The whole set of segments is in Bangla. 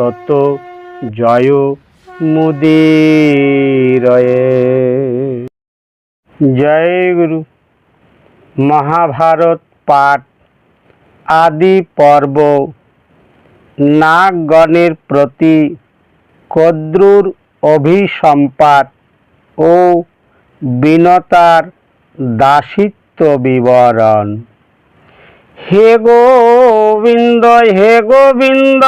তত জয় মুদিরয়ে। জয় গুরু। মহাভারত পাঠ আদি পর্ব নাগগণের প্রতি কদ্রুর অভিসম্পাত ও বিনতার দাসিত্ব বিবরণ। হে গোবিন্দ হে গোবিন্দ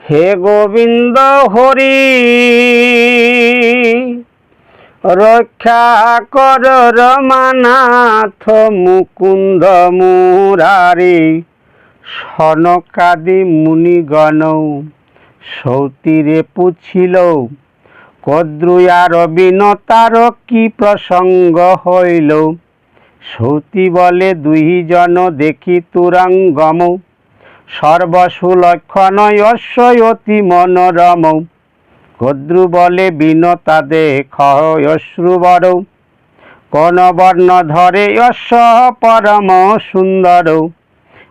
হে গোবিন্দ হরি। রক্ষা কর রমানাথ মুকুন্দ মুরারি, সনকাদি মুনিগণ সৌতিরে পুছিল। কদ্রুয়ার বিনতার কি প্রসঙ্গ হইল? সৌতি বলে দুইজন দেখি তুরঙ্গম। সর্বসুলক্ষণ অতি মনোরম। কদ্রু বলে বিনতা দেখ অশ্রুবর। কোন বর্ণ ধরে অশ্ব পরম সুন্দর।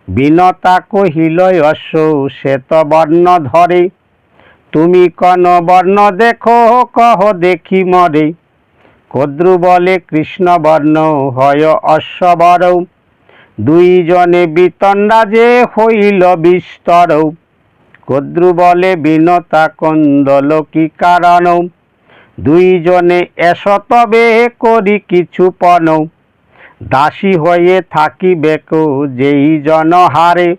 বিনতা কহিল অশ্ব শ্বেত বর্ণ ধরে। তুমি কোন বর্ণ দেখো, কহ দেখি মরে। কদ্রু বলে কৃষ্ণ বর্ণ হয় অশ্ববর। দুইজনে বিতণ্ডা যে হইল বিস্তর। কদ্রু বলে বিনতা কন্দল কি কারণ। দুইজনে এস তবে করি কিছু পণ। দাসী হয়ে থাকিবে কো যেই জন হারে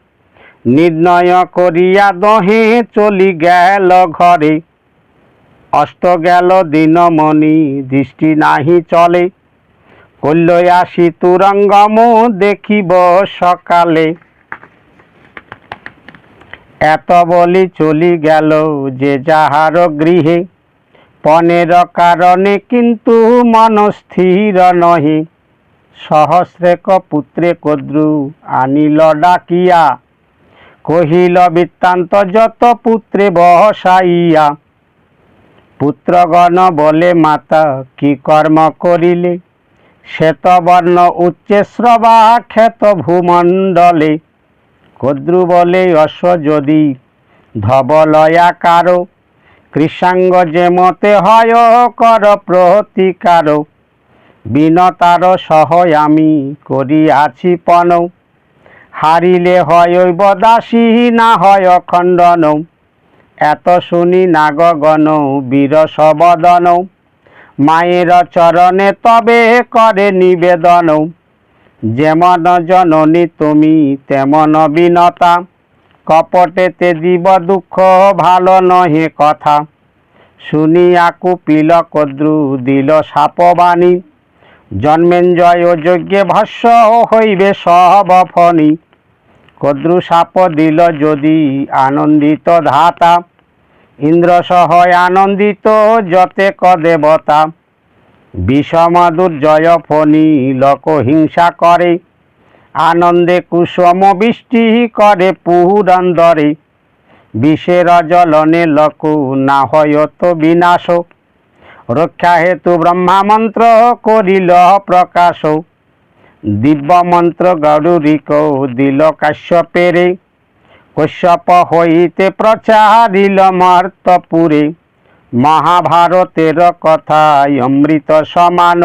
নির্ণয় করিয়া দহে চলি গেল ঘরে। অস্ত গেল দিনমণি, দৃষ্টি নাহি চলে। কল্যাসী তুরঙ্গম দেখিব সকালে। এত বলি চলি গেল যে যাহার গৃহে। পনেরো কারণে কিন্তু মন স্থির নহে। সহস্রেক পুত্রে কদ্রু আনিল ডাকিয়া। কহিল, বৃত্তান্ত যত পুত্রে বসাইয়া পুত্রগণ বলে, মাতা, কি কর্ম করিলে? শ্বেতবর্ণ, উচ্চে শ্রবা খ্যাত ভূমণ্ডলে। কদ্রু বলে, অশ্ব, যদি ধবলয়া কারও, কৃষাঙ্গ যে মতে হয় কর প্রতিকার। বিনতার সহ আমি করিয়াছি পণ। হারিলে হয় বদাসী না হয় খণ্ডন এত শুনি নাগগণ বীর সবদন মায়ের চরণে তবে করে নিবেদন যেমন জননী তুমি, তেমন বিনতা। কপটেতে দিব দুঃখ, ভালো নহে কথা। শুনিয়া কুপিল কদ্রু দিল সাপবাণী। জন্মেঞ্জয় যজ্ঞে ভস্য হইবে সব ফণি। কদ্রু সাপ দিল যদি আনন্দিত ধাতা। ইন্দ্র সহ আনন্দিত যতে ক দেবতা বিষম দুর্জয় ফণি, লোক হিংসা করে। আনন্দে কুসুম বৃষ্টি করে পুরন্দরে বিষের জলনে লোক না হয়ত বিনাশ। রক্ষা হেতু ব্রহ্মা মন্ত্র করিল প্রকাশ। দিব্য মন্ত্র গরুরিক দিল কাশ্যপেরে। কশ্যপ হইতে প্রচারিল মর্তপুরে। মহাভারতের কথায় অমৃত সমান।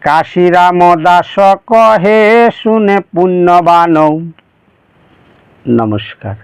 কাশীরাম দাস কহে শুনে পুণ্যবান। নমস্কার।